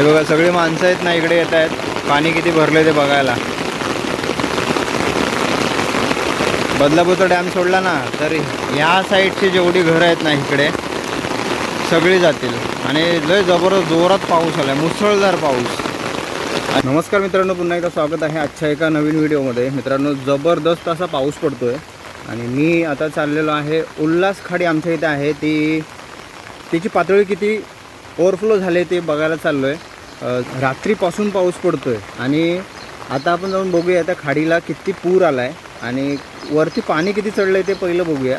हे बघा सगळी माणसं आहेत ना इकडे येत आहेत. पाणी किती भरले ते बघायला. बदलापूरचा डॅम सोडला ना तर ह्या साईडची जेवढी घरं आहेत ना इकडे सगळी जातील. आणि लय जबरदस्त जोरात पाऊस आला आहे मुसळधार पाऊस. नमस्कार मित्रांनो पुन्हा एकदा स्वागत आहे आजच्या एका नवीन व्हिडिओमध्ये. मित्रांनो जबरदस्त असा पाऊस पडतो आहे आणि मी आता चाललेलो आहे उल्हास खाडी आमच्या इथे आहे ती तिची पातळी किती ओव्हरफ्लो झाले ते बघायला चाललो आहे रात्रीपासून पाऊस पडतो आहे आणि आता आपण जाऊन बघूया त्या खाडीला किती पूर आला आहे आणि वरती पाणी किती चढलं आहे ते पहिलं बघूया.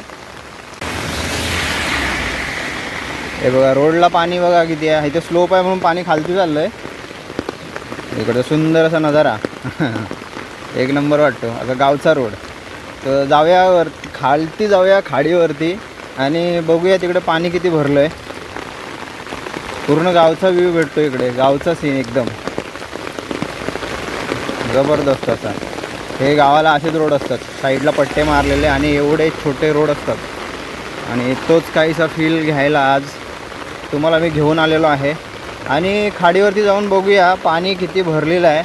हे बघा रोडला पाणी बघा किती आहे. इथे स्लोप आहे म्हणून पाणी खालती चाललं आहे इकडं सुंदर असा नजारा. एक नंबर वाटतो. आता गावचा रोड. तर जाऊया वर खालती जाऊया खाडीवरती आणि बघूया तिकडे पाणी किती भरलं आहे पूर्ण गावचा व्ह्यू भेटतो इकडे. गावचा सीन एकदम. जबरदस्त असा. हे गावाला असेच रोड असतात. साईडला पट्टे मारलेले आणि एवढे छोटे रोड असतात. आणि तोच काहीसा फील घ्यायला आज तुम्हाला मी घेऊन आलेलो आहे. आणि खाडीवरती जाऊन बघूया पाणी किती भरलेलं आहे.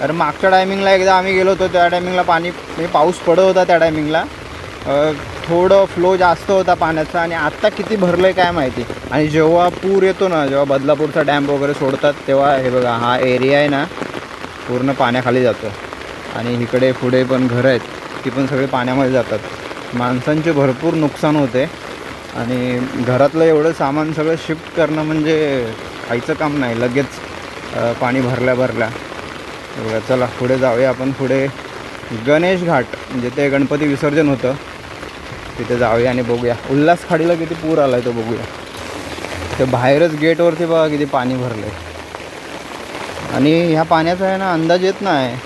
तर मागच्या टायमिंगला एकदा आम्ही गेलो होतो त्या टायमिंगला पाणी म्हणजे पाऊस पडत होता त्या टायमिंगला थोडं फ्लो जास्त होता पाण्याचा आणि आत्ता किती भरलं आहे काय माहिती. आणि जेव्हा पूर येतो ना जेव्हा बदलापूरचा डॅम वगैरे सोडतात तेव्हा हे बघा हा एरिया आहे ना पूर्ण पाण्याखाली जातो. आणि इकडे पुढे पण घरं आहेत ती पण सगळे पाण्यामध्ये जातात. माणसांचे भरपूर नुकसान होते. आणि घरातलं एवढं सामान सगळं शिफ्ट करणं म्हणजे खायचं काम नाही लगेच पाणी भरल्या भरल्या. चला पुढे जाऊया आपण पुढे गणेश घाट म्हणजे ते गणपती विसर्जन होतं. तिथे जाऊया आणि बघूया. उल्हास खाडीला किती पूर आला आहे तो बघूया. ते बाहेरच गेटवरती बघा किती पाणी भरलं आहे आणि ह्या पाण्याचा आहे ना अंदाज येत नाही.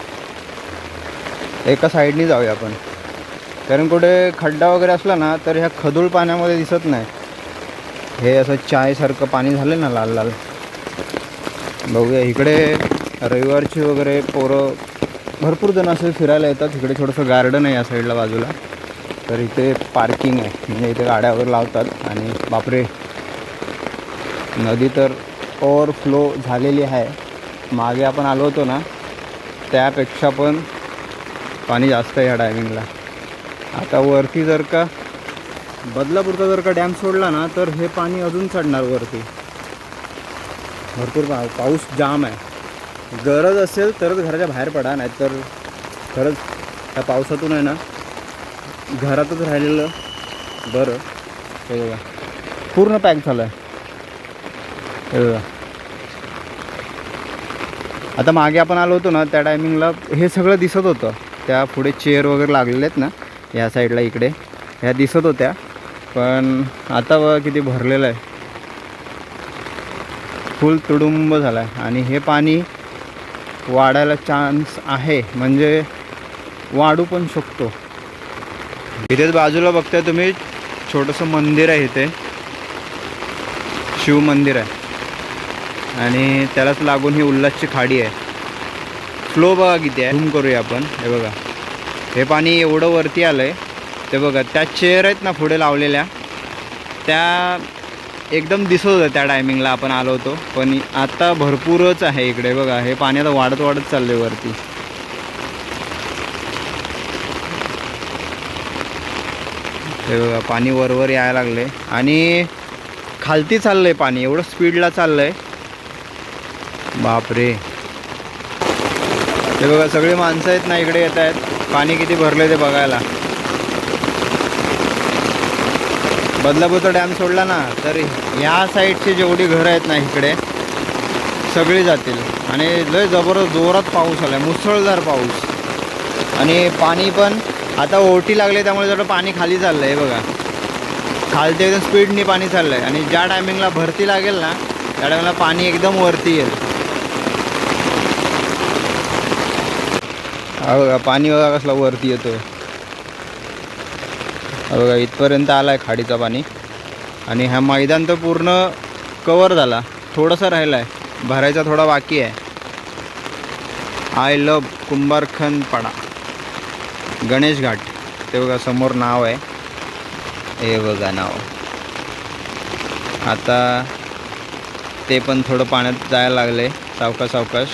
एका साईडनी जाऊया आपण. कारण कुठे खड्डा वगैरे असला ना तर ह्या खदूळ पाण्यामध्ये दिसत नाही. हे असं चायसारखं पाणी झालं ना लाल लाल बघूया इकडे रविवारची वगैरे पोरं भरपूर जण असे फिरायला येतात. इकडे थोडंसं गार्डन आहे या साईडला बाजूला. तर इथे पार्किंग आहे. म्हणजे इथे गाड्या वगैरे लावतात. आणि बापरे. नदी तर ओव्हरफ्लो झालेली आहे. मागे आपण आलो होतो ना त्यापेक्षा पण पाणी जास्त आहे या टायमिंगला आता वरती जर का बदलापूरचा जर का डॅम सोडला ना तर हे पाणी अजून चढणार वरती. भरपूर पा पाऊस जाम आहे. गरज असेल तरच घराच्या बाहेर पडा नाहीतर खरंच त्या पावसातून आहे ना घरातच राहिलेलं बरं. हे बघा. पूर्ण पॅक झालं आहे हे बघा. आता मागे आपण आलो होतो ना त्या टायमिंगला हे सगळं दिसत होतं. त्या पुढे चेअर वगैरे लागलेले आहेत ना ह्या साईडला इकडे. ह्या दिसत होत्या. पण आता बघा किती भरलेलं आहे. फुल तुडुंब झाला आहे आणि हे पाणी वाढायला चान्स आहे. म्हणजे वाढू पण शकतो. इथेच बाजूला बघताय तुम्ही छोटंसं मंदिर आहे इथे. शिव मंदिर आहे. आणि त्यालाच लागून ही उल्हासची खाडी आहे. फ्लो बघा किती आहे. झूम करूया आपण. हे बघा. हे पाणी एवढं वरती आलं आहे ते बघा त्या चेअर आहेत ना पुढे लावलेल्या. त्या एकदम दिसत होतं त्या टायमिंगला आपण आलो होतो. पण आता भरपूरच आहे इकडे बघा. हे पाणी आता वाढत वाढत चाललं आहे वरती. हे बघा पाणी वरवर यायला लागले आणि खालती चाललंय पाणी. एवढं स्पीडला चाललंय. बापरे. हे बघा सगळी माणसं आहेत ना इकडे येत आहेत पाणी किती भरले ते बघायला. बदलापूरचा डॅम सोडला ना तर ह्या साईडची जेवढी घरं आहेत ना इकडे सगळी जातील. आणि लय जबरदस्त जोरात पाऊस आला आहे मुसळधार पाऊस. आणि पाणी पण आता ओटी लागले त्यामुळे जरा पाणी खाली चाललं आहे बघा. खालते एकदम स्पीडनी पाणी चाललं आहे आणि ज्या टायमिंगला भरती लागेल ना त्या टायमिंगला पाणी एकदम वरती येईल. हा बघा पाणी बघा कसला वरती येतोय. आहे बघा इथपर्यंत आला आहे खाडीचा पाणी. आणि हा मैदान तर पूर्ण कवर झाला. थोडासा राहिला आहे भरायचा थोडा बाकी आहे. आय लव कुंभारखंड पाडा गणेश घाट. ते बघा समोर नाव आहे. हे बघा नाव. आता ते पण थोडं पाण्यात जायला लागले. सावकाश सावकाश.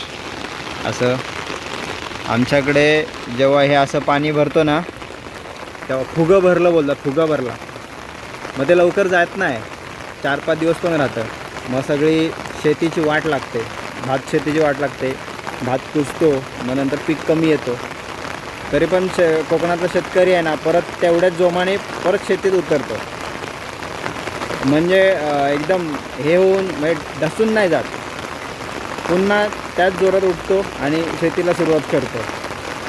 असं आमच्याकडे जेव्हा हे असं पाणी भरतो ना तेव्हा फुगं भरलं बोलतात फुगं भरला. मग ते लवकर जात नाही. चार पाच दिवस पण राहतं. मग सगळी शेतीची वाट लागते. भात शेतीची वाट लागते. भात कुजतो मग नंतर पीक कमी येतो. तरी पण शे कोकणातला शेतकरी आहे ना परत तेवढ्याच जोमाने परत शेतीत उतरतो. म्हणजे एकदम हे होऊन म्हणजे ढसून नाही जात. पुन्हा त्याच जोरात उठतो आणि शेतीला सुरुवात करतो.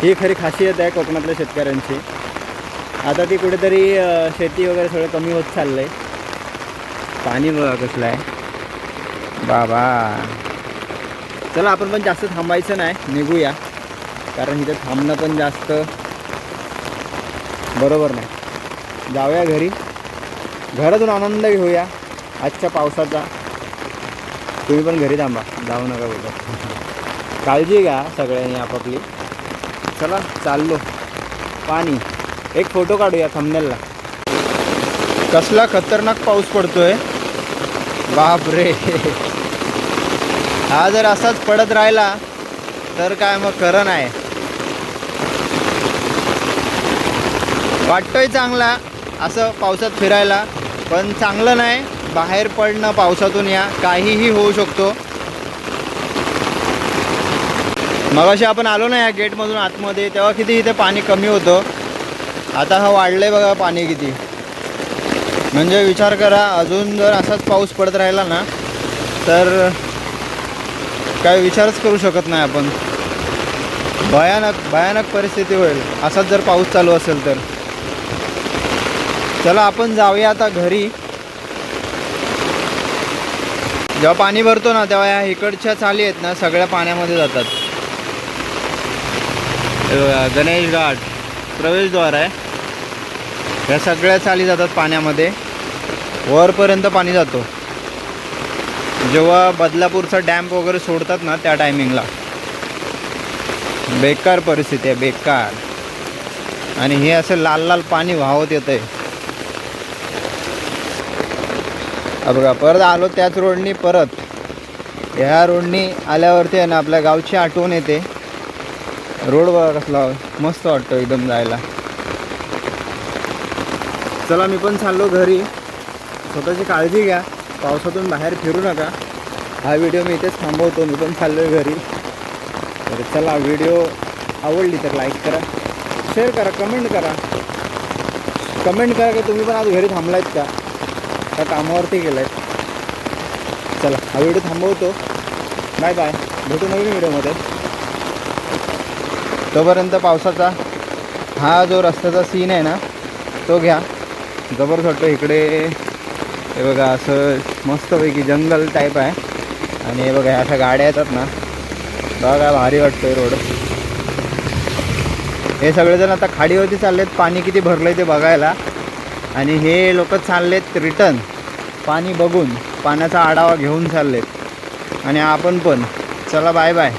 ही खरी खासियत आहे कोकणातल्या शेतकऱ्यांची. आता ती कुठेतरी शेती वगैरे सगळं कमी होत चाललं आहे पाणी बघा कसलं आहे. बाबा. चला आपण पण जास्त थांबायचं नाही. निघूया. कारण इथं थांबणं पण जास्त बरोबर नाही. जाऊया घरी. घरातून आनंद घेऊया. आजच्या पावसाचा. तुम्ही पण घरी थांबा. जाऊ नका बघा काळजी घ्या सगळ्यांनी आपापली. चला चाललो. पाणी. एक फोटो काढूया थंबनेलला कसला खतरनाक पाऊस पडतोय. बाप रे हा जर असाच पडत राहिला तर काय मग खरं नाही. वाटतोय चांगला असं पावसात फिरायला पण चांगलं नाही. बाहेर पडणं पावसातून या काहीही होऊ शकतो. मगाशी आपण आलो ना या गेटमधून आतमध्ये तेव्हा किती इथे पाणी कमी होतं. आता हा वाढलं आहे बघा पाणी किती. म्हणजे विचार करा अजून जर असाच पाऊस पडत राहिला ना तर काय विचारच करू शकत नाही आपण. भयानक भयानक परिस्थिती होईल. असाच जर पाऊस चालू असेल तर. चला आपण जाऊया आता घरी. जेव्हा पाणी भरतो ना तेव्हा या इकडच्या चाली आहेत ना सगळ्या पाण्यामध्ये जातात. गणेश घाट. प्रवेशद्वार आहे. या सगळ्या चाली जातात पाण्यामध्ये. वरपर्यंत पाणी जातो. जेव्हा बदलापूरचा डॅम्प वगैरे सोडतात ना त्या टायमिंगला. बेकार परिस्थिती आहे बेकार. आणि हे असं लाल लाल पाणी वाहत येतंय. आहे बघा परत आलो त्याच रोडनी परत. ह्या रोडनी आल्यावरती आहे ना आपल्या गावची आठवण येते. रोड बघा कसला मस्त वाटतो एकदम जायला. चला मी पण चाललो घरी. स्वतःची काळजी घ्या. पावसातून बाहेर फिरू नका. हा व्हिडिओ मी इथेच थांबवतो. मी पण चाललो आहे घरी. तर चला व्हिडिओ आवडली तर लाईक करा. शेअर करा कमेंट करा. कमेंट करा की तुम्ही पण आज घरी थांबलायत का? त्या कामावरती गेलायत? चला हा व्हिडिओ थांबवतो. बाय बाय भेटू नवीन व्हिडिओमध्ये. तोपर्यंत पावसाचा हा जो रस्त्याचा सीन आहे ना तो घ्या. जबरदस्त वाटतो इकडे हे बघा असं मस्तपैकी जंगल टाईप आहे. आणि हे बघा अशा गाड्या येतात ना बघा भारी भारी वाटतोय रोड हे सगळेजण आता खाडीवरती चाललेत पाणी किती भरलं आहे ते बघायला. आणि हे लोक चाललेत रिटर्न पाणी बघून पाण्याचा आढावा घेऊन चाललेत. आणि आपण पण. चला बाय बाय